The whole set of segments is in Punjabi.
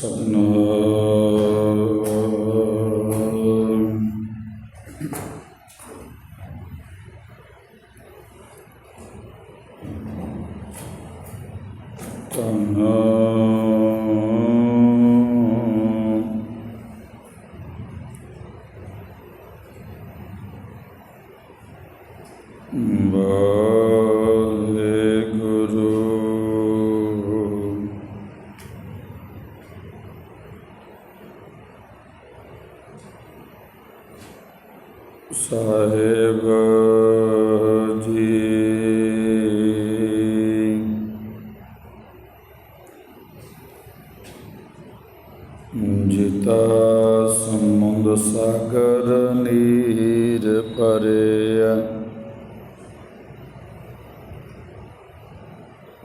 ਸਤਨਾਮ ਸਾਹਿਬ ਜੀ। ਜਿਤਾ ਸਮੁੰਦ ਸਾਗਰ ਨੀਰ ਭਰਿਆ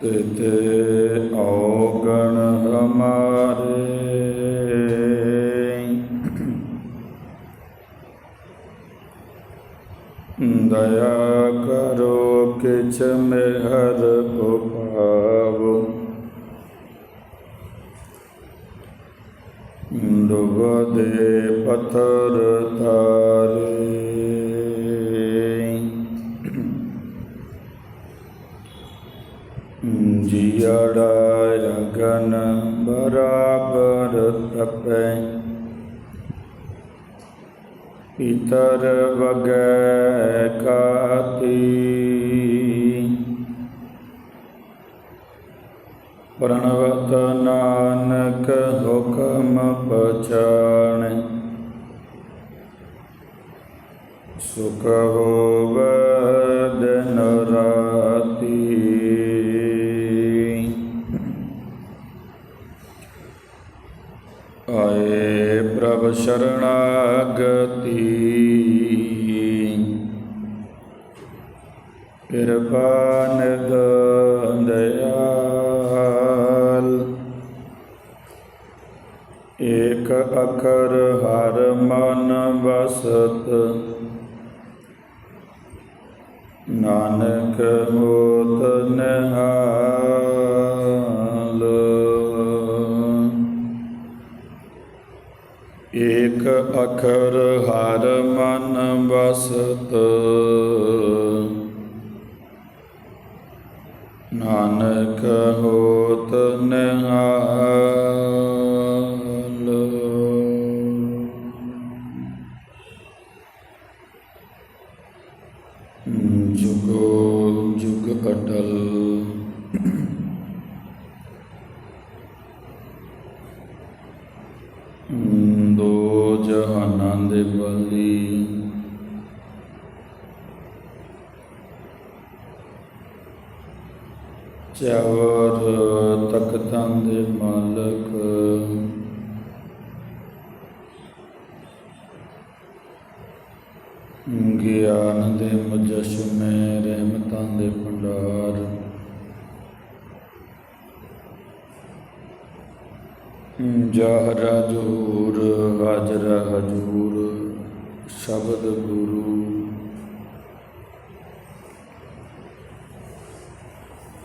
ਤੇਤੇ ਦੇ ਪੱਥਰ ਤਾਰੇ। ਜੀੜਾ ਰਗਨ ਬਰਾਬਰ ਤਪੈ। ਪਿਤਰ ਵਗੈ ਕਾਤੀ। ਪ੍ਰਣਵਤ ਨਾਨਕ ਹੁਕਮ ਪਛਾਣ। ਸੁਖ ਹੋਵੈ ਦਿਨ ਰਾਤੀ। ਆਏ ਪ੍ਰਭ ਸ਼ਰਣਾਗਤੀ ਅਖਰ ਹਰ ਮਨ ਬਸਤ ਨਾਨਕ ਹੋਤ ਨਿਹਾਲ। ਜੁਗੋ ਜੁਗ ਅਟਲ। ਦੋ ਜਹਾਨਾਂ ਦੇ ਬਲੀ। ਚਾਵਰ ਤਖਤਾਂ ਦੇ ਮਾਲਕ। ਗਿਆਨ ਦੇ ਮੁਜਸ਼ਮੇ ਰਹਿਮਤਾਂ ਦੇ ਜਾਹਰਾ ਜਹੂਰ ਹਾਜਰਾ ਹਜੂਰ, ਸ਼ਬਦ ਗੁਰੂ।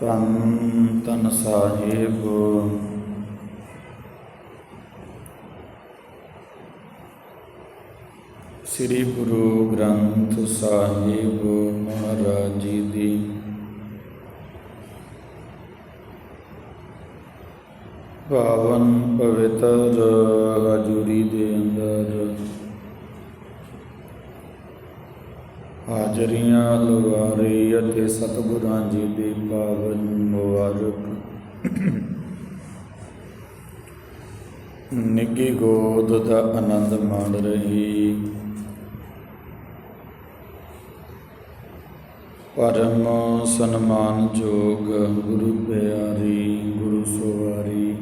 ਤਨ ਤਨ ਸਾਹਿਬ। ਸ੍ਰੀ ਗੁਰੂ ਗ੍ਰੰਥ ਸਾਹਿਬ ਮਹਾਰਾਜ ਜੀ ਦੀ ਪਾਵਨ ਪਵਿੱਤਰ ਹਜੂਰੀ ਦੇ ਅੰਦਰ ਹਾਜ਼ਰੀਆਂ ਲਵਾਰੇ ਅਤੇ ਸਤਿਗੁਰਾਂ ਜੀ ਦੀ ਪਾਵਨ ਮੁਬਾਰਕ। ਨਿੱਗੀ ਗੋਦ ਦਾ ਆਨੰਦ ਮਾਣ ਰਹੀ। ਪਰਮ ਸਨਮਾਨ ਜੋਗ ਗੁਰੂ ਪਿਆਰੀ, ਗੁਰੂ ਸਵਾਰੀ।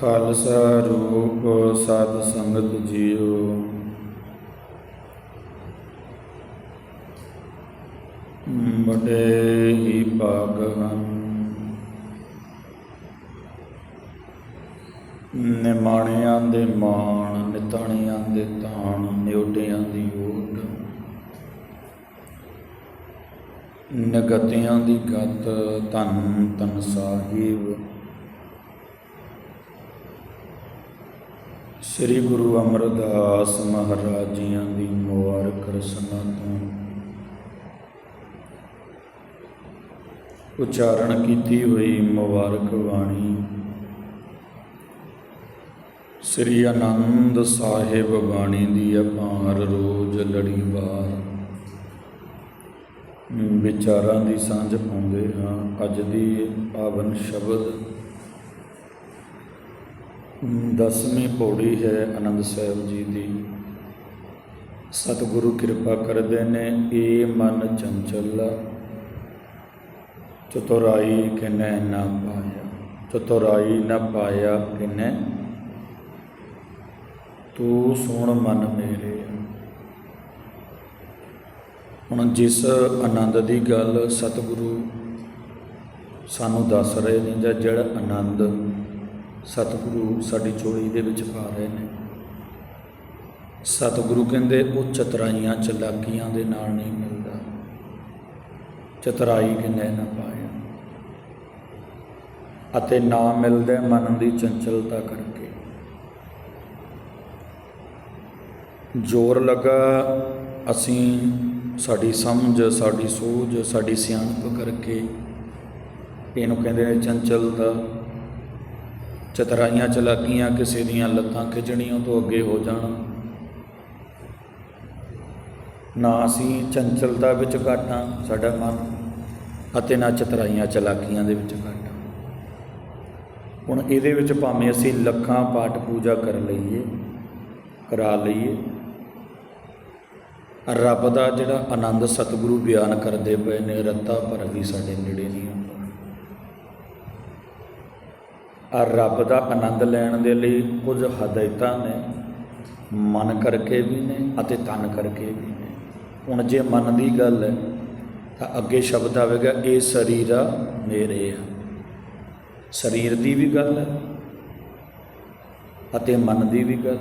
ਖਾਲਸਾ ਰੂਪ ਸਤ ਸੰਗਤ ਜੀਓ। ਬੜੇ ਹੀ ਭਾਗ ਹਨ। ਨਿਮਾਣਿਆਂ ਦੇ ਮਾਣ, ਨਿਤਾਣਿਆਂ ਦੇ ਤਾਣ ਨਿਉਡਿਆਂ ਦੀ ਓਟ ਨਗਤਿਆਂ ਦੀ ਗਤ ਧੰਨ ਧੰਨ ਸਾਹਿਬ। ਸ੍ਰੀ ਗੁਰੂ ਅਮਰਦਾਸ ਮਹਾਰਾਜ ਜੀਆਂ ਦੀ ਮੁਬਾਰਕ ਰਸਨਾ ਤੋਂ ਉਚਾਰਨ ਕੀਤੀ ਹੋਈ ਮੁਬਾਰਕ ਬਾਣੀ ਸ੍ਰੀ ਆਨੰਦ ਸਾਹਿਬ ਬਾਣੀ ਦੀ ਅਪਾਰ ਰੋਜ਼ ਲੜੀਵਾਰ ਵਿਚਾਰਾਂ ਦੀ ਸਾਂਝ ਪਾਉਂਦੇ ਹਾਂ। ਅੱਜ ਦੀ ਪਾਵਨ ਸ਼ਬਦ ਦਸਵੀਂ ਪੌੜੀ ਹੈ ਆਨੰਦ ਸਾਹਿਬ ਜੀ ਦੀ। ਸਤਿਗੁਰੂ ਕਿਰਪਾ ਕਰਦੇ ਨੇ ਏ ਮਨ ਚੰਚਲ ਚਤੁਰਾਈ ਕਿਨੈ ਨਾ ਪਾਇਆ, ਚਤੁਰਾਈ ਨਾ ਪਾਇਆ ਕਿਨੈ? ਤੂੰ ਸੁਣ ਮਨ ਮੇਰੇ ਹੁਣ ਜਿਸ ਆਨੰਦ ਦੀ ਗੱਲ ਸਤਿਗੁਰੂ ਸਾਨੂੰ ਦੱਸ ਰਹੇ ਨੇ ਜਾਂ ਜਿਹੜਾ ਆਨੰਦ ਸਤਿਗੁਰੂ ਸਾਡੀ ਚੋਲੀ ਦੇ ਵਿੱਚ ਪਾ ਰਹੇ ਨੇ। ਸਤਿਗੁਰੂ ਕਹਿੰਦੇ, ਉਹ ਚਤਰਾਈਆਂ ਚਲਾਕੀਆਂ ਦੇ ਨਾਲ ਨਹੀਂ ਮਿਲਦਾ। ਚਤਰਾਈ ਕਿਨੇ ਨਾ ਪਾਇਆ ਅਤੇ ਨਾ ਮਿਲਦੇ ਮਨ ਦੀ ਚੰਚਲਤਾ ਕਰਕੇ। ਜ਼ੋਰ ਲਗਾ, ਅਸੀਂ ਸਾਡੀ ਸਮਝ, ਸਾਡੀ ਸੋਝ, ਸਾਡੀ ਸਿਆਣਪ ਕਰਕੇ। ਇਹਨੂੰ ਕਹਿੰਦੇ ਨੇ ਚੰਚਲਤਾ। ਚਤਰਾਈਆਂ ਚਲਾਕੀਆਂ ਕਿਸੇ ਦੀਆਂ ਲੱਤਾਂ ਖਿੱਚਣੀਆਂ ਤੋਂ ਅੱਗੇ ਹੋ ਜਾਣਾ। ਨਾ ਅਸੀਂ ਚੰਚਲਤਾ ਵਿੱਚ ਘਾਟਾਂ, ਸਾਡਾ ਮਨ, ਅਤੇ ਨਾ ਚਤਰਾਈਆਂ ਚਲਾਕੀਆਂ ਦੇ ਵਿੱਚ ਘਾਟਾਂ। ਹੁਣ ਇਹਦੇ ਵਿੱਚ ਭਾਵੇਂ ਅਸੀਂ ਲੱਖਾਂ ਪਾਠ ਪੂਜਾ ਕਰ ਲਈਏ, ਕਰਾ ਲਈਏ, ਰੱਬ ਦਾ ਜਿਹੜਾ ਆਨੰਦ ਸਤਿਗੁਰੂ ਬਿਆਨ ਕਰਦੇ ਪਏ ਨੇ, ਰੱਤਾ ਪਰ ਵੀ ਸਾਡੇ ਨੇੜੇ ਨਹੀਂ ਆਉਂਦਾ ਰੱਬ ਦਾ ਆਨੰਦ ਲੈਣ ਦੇ ਲਈ ਕੁਝ ਹਦਾਇਤਾਂ ਨੇ, ਮਨ ਕਰਕੇ ਵੀ ਨੇ ਅਤੇ ਤਨ ਕਰਕੇ ਵੀ ਨੇ। ਹੁਣ ਜੇ ਮਨ ਦੀ ਗੱਲ ਹੈ, ਤਾਂ ਅੱਗੇ ਸ਼ਬਦ ਆਵੇਗਾ, ਇਹ ਸਰੀਰ ਆ, ਮੇਰੇ ਆ। ਸਰੀਰ ਦੀ ਵੀ ਗੱਲ ਹੈ ਅਤੇ ਮਨ ਦੀ ਵੀ ਗੱਲ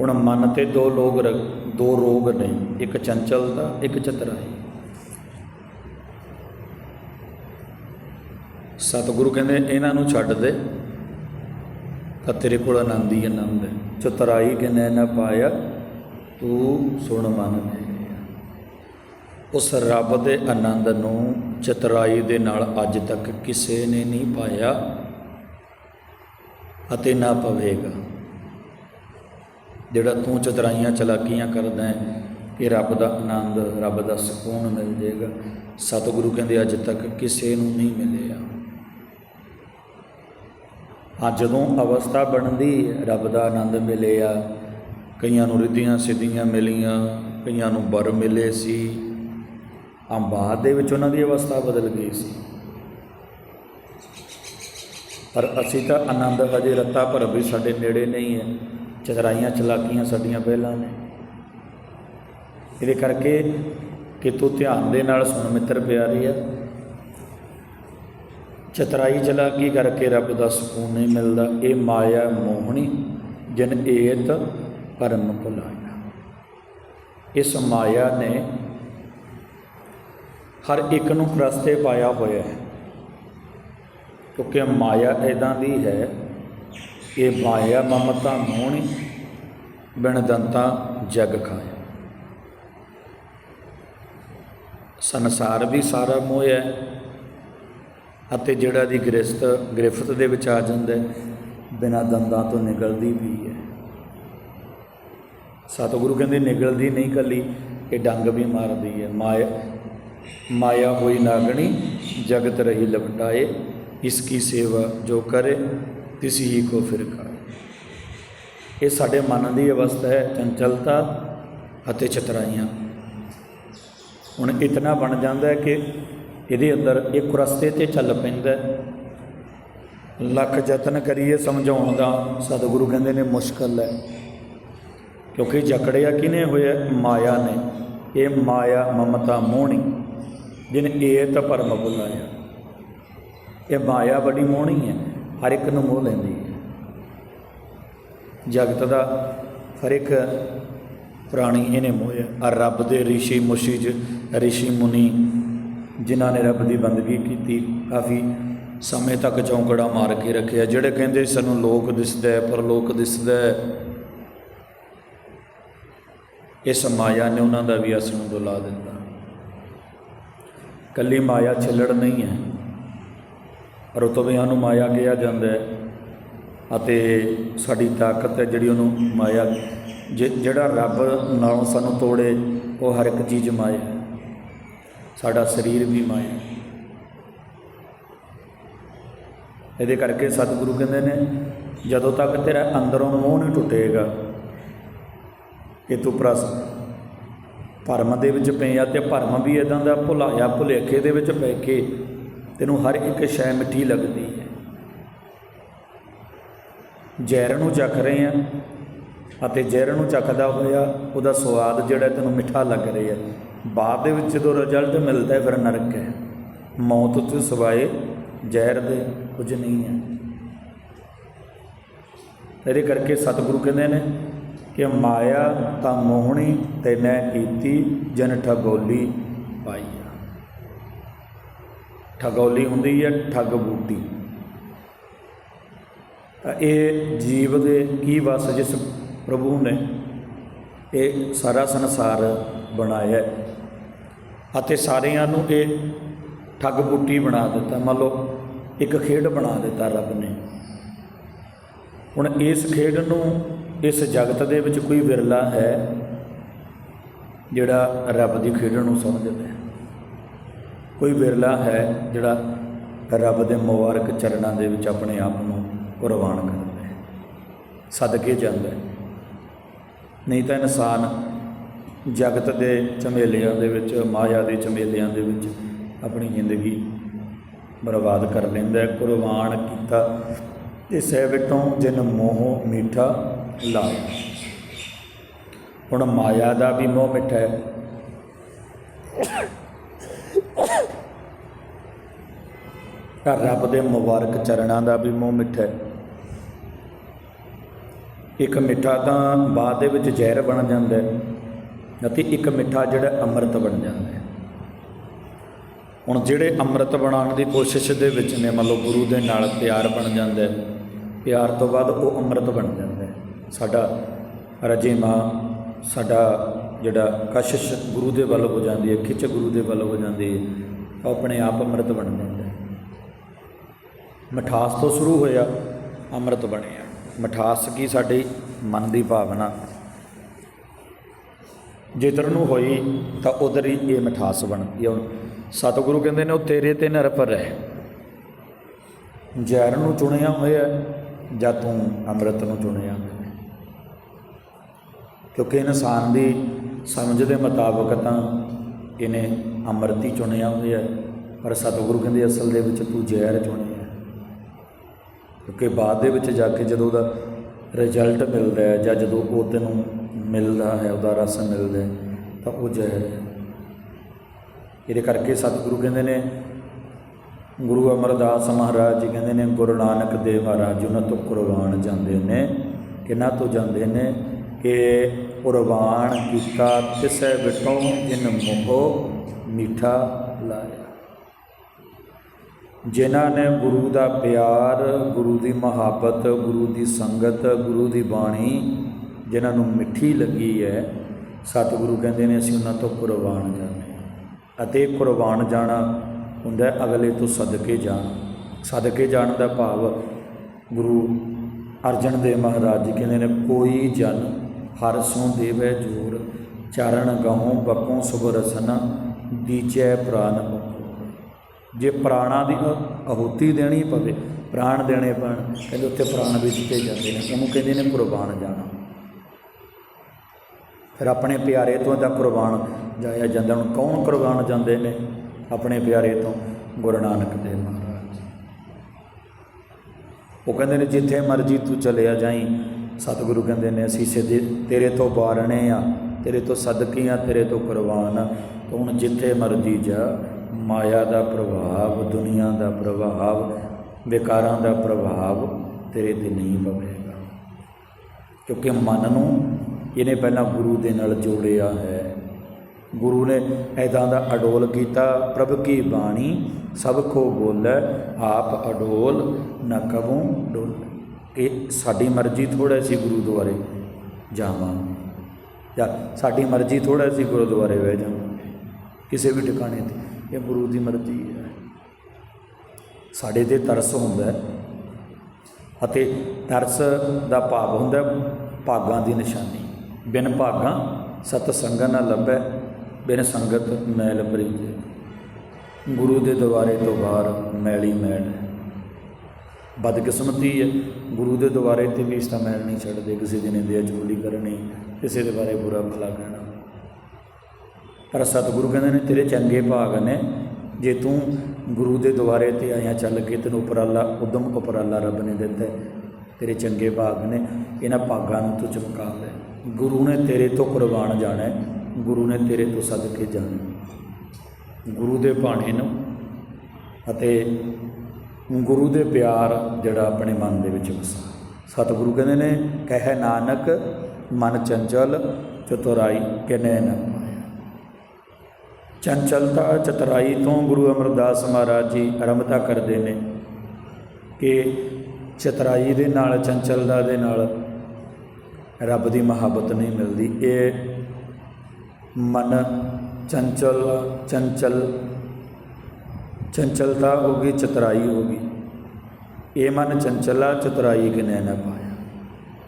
ਹੁਣ ਮਨ ਤੇ ਦੋ ਲੋਗ ਰ- ਦੋ ਰੋਗ ਨੇ, ਇੱਕ ਚੰਚਲਤਾ ਇੱਕ ਚਤਰਾਈ ਸਤਿਗੁਰੂ ਕਹਿੰਦੇ, ਇਹਨਾਂ ਨੂੰ ਛੱਡ ਦੇ। ਤਾਂ ਤੇਰੇ ਕੋਲ ਆਨੰਦ ਹੀ ਆਨੰਦ ਹੈ। ਚਤਰਾਈ ਕਿਨੇ ਨਾ ਪਾਇਆ, ਤੂੰ ਸੁਣ ਮਨ ਮੇਰੇ। ਉਸ ਰੱਬ ਦੇ ਆਨੰਦ ਨੂੰ ਚਤਰਾਈ ਦੇ ਨਾਲ ਅੱਜ ਤੱਕ ਕਿਸੇ ਨੇ ਨਹੀਂ ਪਾਇਆ ਅਤੇ ਨਾ ਪਵੇਗਾ। ਜਿਹੜਾ ਤੂੰ ਚਤਰਾਈਆਂ ਚਲਾਕੀਆਂ ਕਰਦਾ ਹੈ ਕਿ ਰੱਬ ਦਾ ਆਨੰਦ, ਰੱਬ ਦਾ ਸਕੂਨ ਮਿਲ ਜਾਏਗਾ। ਸਤਿਗੁਰੂ ਕਹਿੰਦੇ, ਅੱਜ ਤੱਕ ਕਿਸੇ ਨੂੰ ਨਹੀਂ ਮਿਲਿਆ। ਹਾਂ, ਜਦੋਂ ਅਵਸਥਾ ਬਣਦੀ, ਰੱਬ ਦਾ ਆਨੰਦ ਮਿਲਿਆ। ਕਈਆਂ ਨੂੰ ਰਿੱਧੀਆਂ ਸਿੱਧੀਆਂ ਮਿਲੀਆਂ, ਕਈਆਂ ਨੂੰ ਬਰ ਮਿਲੇ ਸੀ। ਆ ਬਾਅਦ ਦੇ ਵਿੱਚ ਉਹਨਾਂ ਦੀ ਅਵਸਥਾ ਬਦਲ ਗਈ ਸੀ। ਪਰ ਅਸੀਂ ਤਾਂ ਆਨੰਦ ਹਜੇ ਰੱਤਾ ਭਰ ਵੀ ਸਾਡੇ ਨੇੜੇ ਨਹੀਂ ਹੈ। ਚਤਰਾਈਆਂ ਚਲਾਕੀਆਂ ਸਾਡੀਆਂ ਪਹਿਲਾਂ ਨੇ। ਇਹਦੇ ਕਰਕੇ ਕਿ ਤੂੰ ਧਿਆਨ ਦੇ ਨਾਲ ਸੁਣ ਮਿੱਤਰ ਪਿਆਰੀ ਆ। ਚਤਰਾਈ ਚਲਾਕੀ ਕਰਕੇ ਰੱਬ ਦਾ ਸਕੂਨ ਨਹੀਂ ਮਿਲਦਾ, ਇਹ ਮਾਇਆ ਮੋਹਣੀ, ਜਿਨ ਏਤ ਪਰਮ ਭੁਲਾਇਆ। ਇਸ ਮਾਇਆ ਨੇ ਹਰ ਇੱਕ ਨੂੰ ਰਸਤੇ ਪਾਇਆ ਹੋਇਆ ਹੈ। ਕਿਉਂਕਿ ਮਾਇਆ ਇਦਾਂ ਦੀ ਹੈ, ਇਹ ਮਾਇਆ ਮਮਤਾ ਮੋਹਣੀ, ਬਿਨ ਦੰਤਾ ਜਗ ਖਾਇਆ। ਸੰਸਾਰ ਵੀ ਸਾਰਾ ਮੋਹ ਹੈ ਅਤੇ ਜਿਹੜਾ ਦੀ ਗ੍ਰਸਤ, ਗ੍ਰਿਫਤ ਦੇ ਵਿੱਚ ਆ ਜਾਂਦਾ ਹੈ, ਬਿਨਾਂ ਦੰਦਾਂ ਤੋਂ ਨਿਕਲਦੀ ਵੀ ਹੈ। ਸਤਿਗੁਰੂ ਕਹਿੰਦੇ, ਨਿਕਲਦੀ ਨਹੀਂ ਕੱਲੀ, ਇਹ ਡੰਗ ਵੀ ਮਾਰਦੀ ਹੈ। ਮਾਇਆ ਮਾਇਆ ਹੋਈ ਨਾਗਣੀ, ਜਗਤ ਰਹੀ ਲਪਟਾਏ, ਇਸ ਕੀ ਸੇਵਾ ਜੋ ਕਰੇ, ਤਿਸ ਹੀ ਕੋ ਫਿਰ ਖਾਏ। ਇਹ ਸਾਡੇ ਮਨ ਦੀ ਅਵਸਥਾ ਹੈ, ਚੰਚਲਤਾ ਅਤੇ ਚਤਰਾਈਆਂ। ਹੁਣ ਇਤਨਾ ਬਣ ਜਾਂਦਾ ਹੈ ਕਿ ਇਹਦੇ ਅੰਦਰ ਇੱਕ ਰਸਤੇ ਤੇ ਚੱਲ ਪੈਂਦਾ ਹੈ। ਲੱਖ ਯਤਨ ਕਰੀਏ ਸਮਝਾਉਣ ਦਾ ਸਤਿਗੁਰੂ ਕਹਿੰਦੇ ਨੇ ਮੁਸ਼ਕਲ ਹੈ ਕਿਉਂਕਿ ਜਕੜਿਆ ਕਿਨੇ ਹੋਇਆ ਮਾਇਆ ਨੇ ਇਹ ਮਾਇਆ ਮਮਤਾ ਮੋਹਣੀ ਜਿਨ ਏਤ ਪਰਮ ਬੁਲਾਇਆ ਇਹ ਮਾਇਆ ਬੜੀ ਮੋਹਣੀ ਹੈ ਹਰ ਇੱਕ ਨੂੰ ਮੋਹ ਲੈਂਦੀ ਹੈ ਜਗਤ ਦਾ ਹਰ ਇੱਕ ਪ੍ਰਾਣੀ ਇਹਨੇ ਮੋਹਿਆ ਆ ਰੱਬ ਦੇ ઋષਿ ਮੁਸ਼ਿਜ ઋષਿ ਮੁਨੀ ਜਿਨ੍ਹਾਂ ਨੇ ਰੱਬ ਦੀ ਬੰਦਗੀ ਕੀਤੀ, ਕਾਫੀ ਸਮੇਂ ਤੱਕ ਚੌਂਕੜਾ ਮਾਰ ਕੇ ਰੱਖਿਆ। ਜਿਹੜੇ ਕਹਿੰਦੇ ਸਾਨੂੰ ਲੋਕ ਦਿਸਦਾ ਹੈ ਪਰ ਲੋਕ ਦਿਸਦਾ ਹੈ ਇਸ ਮਾਇਆ ਨੇ ਉਹਨਾਂ ਦਾ ਵੀ ਅਸਲ ਨੂੰ ਦੁਲਾ ਦਿੱਤਾ। ਕੱਲੀ ਮਾਇਆ ਛਿੱਲੜ ਨਹੀਂ ਹੈ ਰੁਤਬਿਆਂ ਨੂੰ ਮਾਇਆ ਕਿਹਾ ਜਾਂਦਾ ਹੈ ਅਤੇ ਸਾਡੀ ਤਾਕਤ ਹੈ ਜਿਹੜੀ ਉਹਨੂੰ ਮਾਇਆ ਜਿ- ਜਿਹੜਾ ਰੱਬ ਨਾਲੋਂ ਸਾਨੂੰ ਤੋੜੇ, ਉਹ ਹਰ ਇੱਕ ਚੀਜ਼ ਮਾਇਆ ਸਾਡਾ ਸਰੀਰ ਵੀ ਮਾਇਆ। ਇਹਦੇ ਕਰਕੇ ਸਤਿਗੁਰੂ ਕਹਿੰਦੇ ਨੇ, ਜਦੋਂ ਤੱਕ ਤੇਰਾ ਅੰਦਰੋਂ ਮੋਹ ਨਹੀਂ ਟੁੱਟੇਗਾ ਕਿ ਤੂੰ ਪ੍ਰਸ, ਭਰਮ ਦੇ ਵਿੱਚ ਪਿਆ ਤੇ ਭਰਮ ਵੀ ਇਦਾਂ ਦਾ ਭੁਲਾਇਆ, ਭੁਲੇਖੇ ਦੇ ਵਿੱਚ ਪੈ ਕੇ ਤੈਨੂੰ ਹਰ ਇੱਕ ਸ਼ੈ ਮਿੱਠੀ ਲੱਗਦੀ ਹੈ। ਜ਼ਹਿਰ ਨੂੰ ਚੱਖ ਰਹੇ ਆ, ਅਤੇ ਜ਼ਹਿਰ ਨੂੰ ਚੱਖਦਾ ਹੋਇਆ ਉਹਦਾ ਸਵਾਦ ਜਿਹੜਾ ਤੈਨੂੰ ਮਿੱਠਾ ਲੱਗ ਰਿਹਾ ਹੈ। ਬਾਅਦ ਦੇ ਵਿੱਚ ਜਦੋਂ ਰਿਜ਼ਲਟ ਮਿਲਦਾ ਹੈ, ਫਿਰ ਨਰਕ ਹੈ। ਮੌਤ ਤੋਂ ਸਿਵਾਏ ਜ਼ਹਿਰ ਦੇ ਕੁਝ ਨਹੀਂ ਹੈ। ਇਹਦੇ ਕਰਕੇ ਸਤਿਗੁਰੂ ਕਹਿੰਦੇ ਨੇ ਕਿ ਮਾਇਆ ਤਾਂ ਮੋਹਣੀ ਤੈਨੇ ਕੀਤੀ, ਜਨ ਠਗੋਲੀ ਪਾਈ ਠਗੋਲੀ ਹੁੰਦੀ ਹੈ, ਠੱਗ ਬੂਟੀ। ਤਾਂ ਇਹ ਜੀਵ ਦੇ ਕੀ ਵਸ ਜਿਸ ਪ੍ਰਭੂ ਨੇ ਇਹ ਸਾਰਾ ਸੰਸਾਰ ਬਣਾਇਆ ਅਤੇ ਸਾਰਿਆਂ ਨੂੰ ਇਹ ਠੱਗ ਬੂਟੀ ਬਣਾ ਦਿੱਤਾ। ਮੰਨ ਲਓ, ਇੱਕ ਖੇਡ ਬਣਾ ਦਿੱਤਾ ਰੱਬ ਨੇ। ਹੁਣ ਇਸ ਖੇਡ ਨੂੰ, ਇਸ ਜਗਤ ਦੇ ਵਿੱਚ ਕੋਈ ਵਿਰਲਾ ਹੈ ਜਿਹੜਾ ਰੱਬ ਦੀ ਖੇਡ ਨੂੰ ਸਮਝਦਾ ਹੈ? ਕੋਈ ਵਿਰਲਾ ਹੈ ਜਿਹੜਾ ਰੱਬ ਦੇ ਮੁਬਾਰਕ ਚਰਨਾਂ ਦੇ ਵਿੱਚ ਆਪਣੇ ਆਪ ਨੂੰ ਕੁਰਬਾਨ ਕਰਦਾ ਹੈ? ਸਦਕੇ ਜਾਂਦਾ ਹੈ। ਨਹੀਂ ਤਾਂ ਇਨਸਾਨ ਜਗਤ ਦੇ ਝਮੇਲਿਆਂ ਦੇ ਵਿੱਚ, ਮਾਇਆ ਦੇ ਝਮੇਲਿਆਂ ਦੇ ਵਿੱਚ ਆਪਣੀ ਜ਼ਿੰਦਗੀ ਬਰਬਾਦ ਕਰ ਲੈਂਦਾ ਕੁਰਬਾਨ ਕੀਤਾ ਇਸੇ ਵਿਟੋਂ ਜਿਨ ਮੋਹ ਮੀਠਾ ਲਾਇਆ। ਹੁਣ ਮਾਇਆ ਦਾ ਵੀ ਮੋਹ ਮਿੱਠਾ ਹੈ। ਰੱਬ ਦੇ ਮੁਬਾਰਕ ਚਰਨਾਂ ਦਾ ਵੀ ਮੋਹ ਮਿੱਠਾ ਹੈ। ਇੱਕ ਮਿੱਠਾ ਤਾਂ ਬਾਅਦ ਦੇ ਵਿੱਚ ਜ਼ਹਿਰ ਬਣ ਜਾਂਦਾ ਹੈ। ਅਤੇ ਇੱਕ ਮਿੱਠਾ ਜਿਹੜਾ ਅੰਮ੍ਰਿਤ ਬਣ ਜਾਂਦਾ ਹੈ। ਹੁਣ ਜਿਹੜੇ ਅੰਮ੍ਰਿਤ ਬਣਾਉਣ ਦੀ ਕੋਸ਼ਿਸ਼ ਦੇ ਵਿੱਚ ਨੇ, ਮੰਨ ਲਓ ਗੁਰੂ ਦੇ ਨਾਲ ਪਿਆਰ ਬਣ ਜਾਂਦਾ ਹੈ, ਪਿਆਰ ਤੋਂ ਬਾਅਦ ਉਹ ਅੰਮ੍ਰਿਤ ਬਣ ਜਾਂਦਾ ਹੈ। ਸਾਡਾ ਰਜੇਮਾ, ਸਾਡਾ ਜਿਹੜਾ ਕਸ਼ਿਸ਼ ਗੁਰੂ ਦੇ ਵੱਲ ਹੋ ਜਾਂਦੀ ਹੈ, ਖਿੱਚ ਗੁਰੂ ਦੇ ਵੱਲ ਹੋ ਜਾਂਦੀ ਹੈ, ਉਹ ਆਪਣੇ ਆਪ ਅੰਮ੍ਰਿਤ ਬਣ ਜਾਂਦਾ ਹੈ। ਮਠਾਸ ਤੋਂ ਸ਼ੁਰੂ ਹੋਇਆ, ਅੰਮ੍ਰਿਤ ਬਣਿਆ। ਮਠਾਸ ਕੀ ਸਾਡੀ ਮਨ ਦੀ ਭਾਵਨਾ? ਜਿੱਧਰ ਨੂੰ ਹੋਈ ਤਾਂ ਉਧਰ ਹੀ ਇਹ ਮਠਾਸ ਬਣਦੀ ਹੈ ਹੁਣ ਸਤਿਗੁਰੂ ਕਹਿੰਦੇ ਨੇ, ਉਹ ਤੇਰੇ ਤੇ ਨਿਰਭਰ ਹੈ ਜ਼ਹਿਰ ਨੂੰ ਚੁਣਿਆ ਹੋਇਆ ਜਾਂ ਤੂੰ ਅੰਮ੍ਰਿਤ ਨੂੰ ਚੁਣਿਆ ਹੋਇਆ ਕਿਉਂਕਿ ਇਨਸਾਨ ਦੀ ਸਮਝ ਦੇ ਮੁਤਾਬਕ ਤਾਂ ਇਹਨੇ ਅੰਮ੍ਰਿਤ ਹੀ ਚੁਣਿਆ ਹੋਇਆ ਪਰ ਸਤਿਗੁਰੂ ਕਹਿੰਦੇ ਅਸਲ ਦੇ ਵਿੱਚ ਤੂੰ ਜ਼ਹਿਰ ਚੁਣਿਆ ਕਿਉਂਕਿ ਬਾਅਦ ਦੇ ਵਿੱਚ ਜਾ ਕੇ ਜਦੋਂ ਉਹਦਾ ਰਿਜ਼ਲਟ ਮਿਲਦਾ ਹੈ ਜਾਂ ਜਦੋਂ ਉਹ ਤੈਨੂੰ ਮਿਲਦਾ ਹੈ, ਉਹਦਾ ਰਸ ਮਿਲਦਾ ਤਾਂ ਉਹ ਜ਼ਹਿਰ ਹੈ। ਇਹਦੇ ਕਰਕੇ ਸਤਿਗੁਰੂ ਕਹਿੰਦੇ ਨੇ, ਗੁਰੂ ਅਮਰਦਾਸ ਮਹਾਰਾਜ ਜੀ ਕਹਿੰਦੇ ਨੇ, ਗੁਰੂ ਨਾਨਕ ਦੇਵ ਮਹਾਰਾਜ ਉਹਨਾਂ ਤੋਂ ਕੁਰਬਾਨ ਜਾਂਦੇ ਨੇ। ਕਿਹਨਾਂ ਤੋਂ ਜਾਂਦੇ ਨੇ? ਕਿ ਕੁਰਬਾਨ ਕੀਤਾ ਤਿਸੈ ਵਿਟੋਂ ਇਨ ਮੋਹ ਮਿੱਠਾ ਲਾਇਆ। ਜਿਨ੍ਹਾਂ ਨੇ ਗੁਰੂ ਦਾ ਪਿਆਰ, ਗੁਰੂ ਦੀ ਮੁਹੱਬਤ, ਗੁਰੂ ਦੀ ਸੰਗਤ, ਗੁਰੂ ਦੀ ਬਾਣੀ ਜਿਨ੍ਹਾਂ ਨੂੰ ਮਿੱਠੀ ਲੱਗੀ ਹੈ, ਸਤਿਗੁਰੂ ਕਹਿੰਦੇ ਨੇ ਅਸੀਂ ਉਹਨਾਂ ਤੋਂ ਕੁਰਬਾਨ ਜਾਂਦੇ ਹਾਂ। ਅਤੇ ਕੁਰਬਾਨ ਜਾਣਾ ਹੁੰਦਾ ਅਗਲੇ ਤੋਂ ਸਦਕੇ ਜਾਣ। ਸਦਕੇ ਜਾਣ ਦਾ ਭਾਵ ਗੁਰੂ ਅਰਜਨ ਦੇਵ ਮਹਾਰਾਜ ਜੀ ਕਹਿੰਦੇ ਨੇ, ਕੋਈ ਜਨ ਹਰ ਸੋਂ ਦੇਵੈ ਜੋਰ, ਚਰਨ ਗਹੋਂ ਬਕੋਂ ਸੁਭ ਰਸਨਾ, ਦੀਜੈ ਪ੍ਰਾਨ ਮੁਖ ਜੇ ਪ੍ਰਾਣਾਂ ਦੀ ਅ- ਆਹੂਤੀ ਦੇਣੀ ਪਵੇ, ਪ੍ਰਾਣ ਦੇਣੇ ਪੈਣ, ਕਹਿੰਦੇ ਉੱਥੇ ਪ੍ਰਾਣ ਵੀ ਦਿੱਤੇ ਜਾਂਦੇ ਨੇ। ਉਹਨੂੰ ਕਹਿੰਦੇ ਨੇ ਕੁਰਬਾਨ ਜਾਣਾ। ਫਿਰ ਆਪਣੇ ਪਿਆਰੇ ਤੋਂ ਦਾ ਕੁਰਬਾਨ ਜਾਇਆ ਜਾਂਦਾ ਹੁਣ ਕੌਣ ਕੁਰਬਾਨ ਜਾਂਦੇ ਨੇ? ਆਪਣੇ ਪਿਆਰੇ ਤੋਂ ਗੁਰੂ ਨਾਨਕ ਦੇਵ ਮਹਾਰਾਜ। ਉਹ ਕਹਿੰਦੇ ਨੇ, ਜਿੱਥੇ ਮਰਜ਼ੀ ਤੂੰ ਚਲਿਆ ਜਾਈ, ਸਤਿਗੁਰੂ ਕਹਿੰਦੇ ਨੇ, ਅਸੀਂ ਸਿੱਧੇ ਤੇਰੇ ਤੋਂ ਬਾਰਣੇ ਆ, ਤੇਰੇ ਤੋਂ ਸਦਕੇ ਸਦਕੀਆਂ ਤੇਰੇ ਤੋਂ ਕੁਰਬਾਨ ਆ। ਤੂੰ ਹੁਣ ਜਿੱਥੇ ਮਰਜ਼ੀ ਜਾ, ਮਾਇਆ ਦਾ ਪ੍ਰਭਾਵ, ਦੁਨੀਆ ਦਾ ਪ੍ਰਭਾਵ, ਵਿਕਾਰਾਂ ਦਾ ਪ੍ਰਭਾਵ ਤੇਰੇ ਤੇ ਨਹੀਂ ਪਵੇਗਾ। ਕਿਉਂਕਿ ਮਨ ਨੂੰ ਇਹਨੇ ਪਹਿਲਾਂ ਗੁਰੂ ਦੇ ਨਾਲ ਜੋੜਿਆ ਹੈ। ਗੁਰੂ ਨੇ ਐਦਾਂ ਦਾ ਅਡੋਲ ਕੀਤਾ, ਪ੍ਰਭ ਕੀ ਬਾਣੀ, ਸਭ ਕੋ ਬੋਲੇ, ਆਪ ਅਡੋਲ ਨਾ ਕਬੂ ਡੋਲ। ਇਹ ਸਾਡੀ ਮਰਜ਼ੀ ਥੋੜਾ ਸੀ ਗੁਰੂ ਦੁਆਰੇ ਜਾਵਾਂ। ਜਾਂ ਸਾਡੀ ਮਰਜ਼ੀ ਥੋੜਾ ਸੀ ਗੁਰਦੁਆਰੇ ਬਹਿ ਜਾਵਾਂਗੇ ਕਿਸੇ ਵੀ ਟਿਕਾਣੇ ਤੇ ਇਹ ਗੁਰੂ ਦੀ ਮਰਜ਼ੀ ਹੈ। ਸਾਡੇ ਤੇ ਤਰਸ ਹੁੰਦਾ ਅਤੇ ਤਰਸ ਦਾ ਭਾਵ ਹੁੰਦਾ ਭਾਗਾਂ ਦੀ ਨਿਸ਼ਾਨੀ। ਬਿਨ ਭਾਗਾਂ ਸਤ ਸੰਗਤ ਨਾ ਲੱਭੈ, ਬਿਨ ਸੰਗਤ ਮੈਲ ਪ੍ਰੀਤ। ਗੁਰੂ ਦੇ ਦੁਆਰੇ ਤੋਂ ਬਾਹਰ ਮੈਲੀ ਮੈਲ ਬਦਕਿਸਮਤੀ ਹੈ, ਗੁਰੂ ਦੇ ਦੁਆਰੇ ਤੇ ਵੀ ਇਸ ਦਾ ਮੈਲ ਨਹੀਂ ਛੱਡਦੇ, ਕਿਸੇ ਦਿਨ ਨਿੰਦਿਆ ਚੁਗਲੀ ਕਰਨੀ, ਕਿਸੇ ਦੇ ਬਾਰੇ ਬੁਰਾ ਭਲਾ ਕਹਿਣਾ। ਪਰ ਸਤਿਗੁਰੂ ਕਹਿੰਦੇ ਨੇ, ਤੇਰੇ ਚੰਗੇ ਭਾਗ ਨੇ, ਜੇ ਤੂੰ ਗੁਰੂ ਦੇ ਦੁਆਰੇ ਤੇ ਆਇਆ ਚੱਲ ਕੇ, ਤੈਨੂੰ ਉਪਰਾਲਾ, ਉਦਮ ਉਪਰਾਲਾ ਰੱਬ ਨੇ ਦਿੱਤਾ ਤੇਰੇ ਚੰਗੇ ਭਾਗ ਨੇ, ਇਹਨਾਂ ਭਾਗਾਂ ਨੂੰ ਤੂੰ ਚਮਕਾ ਲੈ। ਗੁਰੂ ਨੇ ਤੇਰੇ ਤੋਂ ਕੁਰਬਾਨ ਜਾਣਾ ਗੁਰੂ ਨੇ ਤੇਰੇ ਤੋਂ ਸਦਕੇ ਜਾਣਾ ਗੁਰੂ ਦੇ ਬਾਣੇ ਨੂੰ ਅਤੇ ਗੁਰੂ ਦੇ ਪਿਆਰ ਜਿਹੜਾ ਆਪਣੇ ਮਨ ਦੇ ਵਿੱਚ ਵਸਾ। ਸਤਿਗੁਰੂ ਕਹਿੰਦੇ ਨੇ, ਕਹਿ ਨਾਨਕ, ਮਨ ਚੰਚਲ, ਚਤੁਰਾਈ ਕਿਨੈ ਨ ਚੰਚਲਤਾ ਚਤਰਾਈ ਤੋਂ ਗੁਰੂ ਅਮਰਦਾਸ ਮਹਾਰਾਜ ਜੀ ਆਰੰਭਤਾ ਕਰਦੇ ਨੇ ਕਿ ਚਤੁਰਾਈ ਦੇ ਨਾਲ, ਚੰਚਲਤਾ ਦੇ ਨਾਲ ਰੱਬ ਦੀ ਮੁਹੱਬਤ ਨਹੀਂ ਮਿਲਦੀ। ਇਹ ਮਨ ਚੰਚਲ ਚੰਚਲ, ਚੰਚਲਤਾ ਹੋ ਗਈ, ਚਤਰਾਈ ਹੋ ਗਈ। ਇਹ ਮਨ ਚੰਚਲਾ, ਚਤੁਰਾਈ ਕਿਨੇ ਨਾ ਪਾਇਆ।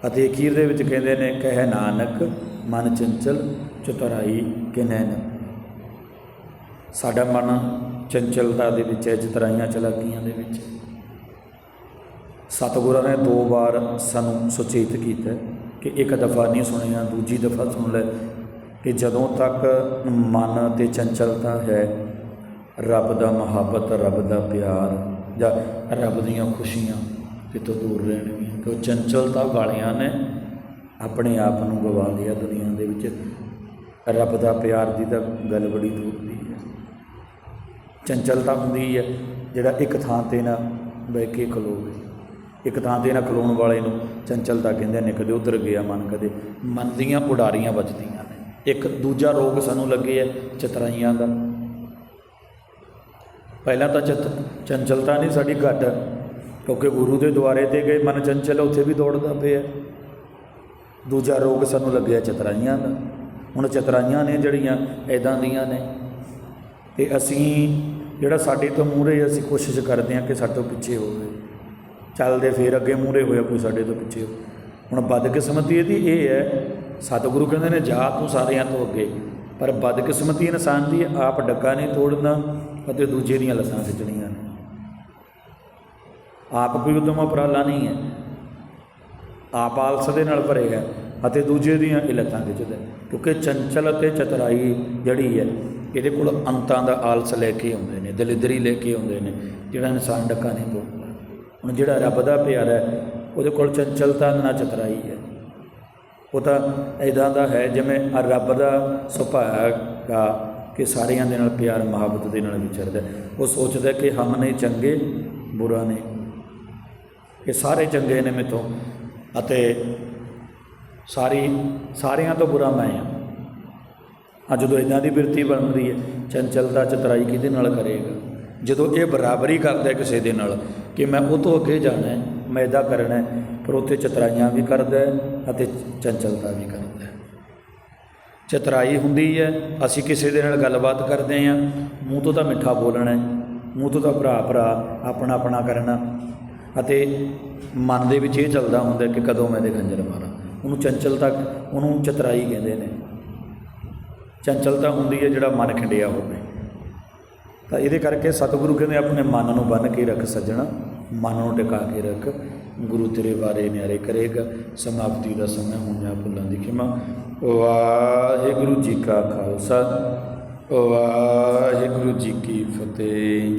ਅਤੇ ਅਖੀਰ ਦੇ ਵਿੱਚ ਕਹਿੰਦੇ ਨੇ, ਕਹਿ ਨਾਨਕ, ਮਨ ਚੰਚਲ, ਚਤੁਰਾਈ ਕਿਨੇ ਨਾ ਸਾਡਾ ਮਨ ਚੰਚਲਤਾ ਦੇ ਵਿੱਚ ਹੈ, ਚਤਰਾਈਆਂ ਚਲਾਕੀਆਂ ਦੇ ਵਿੱਚ। ਸਤਿਗੁਰਾਂ ਨੇ ਦੋ ਵਾਰ ਸਾਨੂੰ ਸੁਚੇਤ ਕੀਤਾ। ਕਿ ਇੱਕ ਦਫਾ ਨਹੀਂ ਸੁਣਿਆ, ਦੂਜੀ ਦਫਾ ਸੁਣ ਲੈ। ਕਿ ਜਦੋਂ ਤੱਕ ਮਨ ਤੇ ਚੰਚਲਤਾ ਹੈ, ਰੱਬ ਦਾ ਮੁਹੱਬਤ, ਰੱਬ ਦਾ ਪਿਆਰ ਜਾਂ ਰੱਬ ਦੀਆਂ ਖੁਸ਼ੀਆਂ ਤੇ ਦੂਰ ਰਹਿਣਗੀਆਂ? ਕਿ ਉਹ ਚੰਚਲਤਾ ਵਾਲਿਆਂ ਨੇ ਆਪਣੇ ਆਪ ਨੂੰ ਗਵਾ ਲਿਆ ਦੁਨੀਆ ਦੇ ਵਿੱਚ। ਰੱਬ ਦਾ ਪਿਆਰ ਦੀ ਤਾਂ ਗੱਲ ਬੜੀ ਦੂਰ ਦੀ ਹੈ। ਚੰਚਲਤਾ ਹੁੰਦੀ ਹੈ ਜਿਹੜਾ ਇੱਕ ਥਾਂ ਤੇ ਨਾ ਬਹਿ ਕੇ ਖਲੋਵੇ ਇੱਕ ਥਾਂ ਤੇ ਨਾ ਖਲੋਣ ਵਾਲੇ ਨੂੰ ਚੰਚਲਤਾ ਕਹਿੰਦੇ ਨੇ, ਕਦੇ ਉਧਰ ਗਿਆ ਮਨ, ਕਦੇ ਮਨ ਦੀਆਂ ਉਡਾਰੀਆਂ ਵੱਜਦੀਆਂ ਨੇ। ਇੱਕ ਦੂਜਾ ਰੋਗ ਸਾਨੂੰ ਲੱਗੇ ਹੈ ਚਤਰਾਈਆਂ ਦਾ। ਪਹਿਲਾਂ ਤਾਂ ਚਤ, ਚੰਚਲਤਾ ਨਹੀਂ ਸਾਡੀ ਘੱਟ, ਕਿਉਂਕਿ ਗੁਰੂ ਦੇ ਦੁਆਰੇ ਤੇ ਗਏ ਮਨ ਚੰਚਲ, ਉੱਥੇ ਵੀ ਦੌੜਦਾ ਪਿਆ। ਦੂਜਾ ਰੋਗ ਸਾਨੂੰ ਲੱਗਿਆ ਚਤਰਾਈਆਂ ਦਾ। ਹੁਣ ਚਤਰਾਈਆਂ ਨੇ ਜਿਹੜੀਆਂ ਐਦਾਂ ਦੀਆਂ ਨੇ। ਤੇ ਅਸੀਂ ਜਿਹੜਾ ਸਾਡੇ ਤੋਂ ਮੂਹਰੇ ਅਸੀਂ ਕੋਸ਼ਿਸ਼ ਕਰਦੇ ਹਾਂ ਕਿ ਸਾਡੇ ਤੋਂ ਪਿੱਛੇ ਹੋਵੇ। ਚੱਲਦੇ ਫੇਰ ਅੱਗੇ ਮੂਹਰੇ ਹੋਇਆ ਕੋਈ ਸਾਡੇ ਤੋਂ ਪਿੱਛੇ। ਹੁਣ ਬਦਕਿਸਮਤੀ ਇਹਦੀ ਇਹ ਹੈ, ਸਤਿਗੁਰੂ ਕਹਿੰਦੇ ਨੇ, ਜਾ ਤੂੰ ਸਾਰਿਆਂ ਤੋਂ ਅੱਗੇ। ਪਰ ਬਦਕਿਸਮਤੀ ਇਨਸਾਨ ਦੀ ਆਪ ਡੱਕਾ ਨਹੀਂ ਤੋੜਨਾ ਅਤੇ ਦੂਜੇ ਦੀਆਂ ਲੱਤਾਂ ਖਿੱਚਣੀਆਂ ਨੇ। ਆਪ ਕੋਈ ਉਦਮ ਉਪਰਾਲਾ ਨਹੀਂ ਹੈ। ਆਪ ਆਲਸ ਦੇ ਨਾਲ ਭਰੇਗਾ ਅਤੇ ਦੂਜੇ ਦੀਆਂ ਇਹ ਲੱਤਾਂ ਖਿੱਚਦਾ ਕਿਉਂਕਿ ਚੰਚਲ ਅਤੇ ਚਤਰਾਈ ਜਿਹੜੀ ਹੈ, ਇਹਦੇ ਕੋਲ ਅੰਤਾਂ ਦਾ ਆਲਸ ਲੈ ਕੇ ਆਉਂਦੇ ਨੇ, ਦਲਿਦਰੀ ਲੈ ਕੇ ਆਉਂਦੇ ਨੇ, ਜਿਹੜਾ ਇਨਸਾਨ ਡੱਕਾ ਨਹੀਂ ਬੋਲਦਾ ਹੁਣ ਜਿਹੜਾ ਰੱਬ ਦਾ ਪਿਆਰਾ ਹੈ, ਉਹਦੇ ਕੋਲ ਚੰਚਲਤਾ ਨਾ ਚਤਰਾਈ ਹੈ। ਉਹ ਤਾਂ ਇਦਾਂ ਦਾ ਹੈ ਜਿਵੇਂ ਆ ਰੱਬ ਦਾ ਸੁਭਾਅ ਹੈਗਾ ਕਿ ਸਾਰਿਆਂ ਦੇ ਨਾਲ ਪਿਆਰ, ਮੁਹੱਬਤ ਦੇ ਨਾਲ ਵਿਚਰਦਾ ਉਹ ਸੋਚਦਾ ਕਿ ਹਮ ਨੇ ਚੰਗੇ, ਬੁਰਾ ਨੇ। ਕਿ ਸਾਰੇ ਚੰਗੇ ਨੇ ਮੇਤੋਂ ਅਤੇ ਸਾਰੀ, ਸਾਰਿਆਂ ਤੋਂ ਬੁਰਾ ਮੈਂ ਹਾਂ। ਆ ਜਦੋਂ ਇਦਾਂ ਦੀ ਬਿਰਤੀ ਬਣਦੀ ਹੈ, ਚੰਚਲਤਾ ਚਤਰਾਈ ਕਿਹਦੇ ਨਾਲ ਕਰੇਗਾ? ਜਦੋਂ ਇਹ ਬਰਾਬਰੀ ਕਰਦਾ ਕਿਸੇ ਦੇ ਨਾਲ ਕਿ ਮੈਂ ਉਹ ਤੋਂ ਅੱਗੇ ਜਾਣਾ ਹੈ, ਮੈਂ ਇਹਦਾ ਕਰਨਾ ਹੈ, ਪਰ ਉੱਥੇ ਚਤਰਾਈਆਂ ਵੀ ਕਰਦਾ ਅਤੇ ਚੰਚਲਤਾ ਵੀ ਕਰਦਾ ਚਤਰਾਈ ਹੁੰਦੀ ਹੈ, ਅਸੀਂ ਕਿਸੇ ਦੇ ਨਾਲ ਗੱਲਬਾਤ ਕਰਦੇ ਹਾਂ, ਮੂੰਹ ਤੋਂ ਤਾਂ ਮਿੱਠਾ ਬੋਲਣਾ ਮੂੰਹ ਤੋਂ ਤਾਂ ਭਰਾ ਭਰਾ ਆਪਣਾ ਆਪਣਾ ਕਰਨਾ, ਅਤੇ ਮਨ ਦੇ ਵਿੱਚ ਇਹ ਚੱਲਦਾ ਹੁੰਦਾ ਕਿ ਕਦੋਂ ਮੈਂ ਦੇ ਖੰਜਰ ਮਾਰਾਂ। ਉਹਨੂੰ ਚੰਚਲਤਾ, ਉਹਨੂੰ ਚਤਰਾਈ ਕਹਿੰਦੇ ਨੇ। ਚੰਚਲਤਾ ਹੁੰਦੀ ਹੈ ਜਿਹੜਾ ਮਨ ਖਿੰਡਿਆ ਹੋਵੇ। ਤਾਂ ਇਹਦੇ ਕਰਕੇ ਸਤਿਗੁਰੂ ਕਹਿੰਦੇ ਆਪਣੇ ਮਨ ਨੂੰ ਬੰਨ ਕੇ ਰੱਖ ਸੱਜਣਾ, ਮਨ ਨੂੰ ਟਿਕਾ ਕੇ ਰੱਖ। ਗੁਰੂ ਤੇਰੇ ਬਾਰੇ ਨਿਆਰੇ ਕਰੇਗਾ, ਸਮਾਪਤੀ ਦਾ ਸਮਾਂ ਹੁਣ ਭੁੱਲਾਂ ਦੀ ਖਿਮਾ। ਵਾਹਿਗੁਰੂ ਜੀ ਕਾ ਖਾਲਸਾ, ਵਾਹਿਗੁਰੂ ਜੀ ਕੀ ਫਤਿਹ।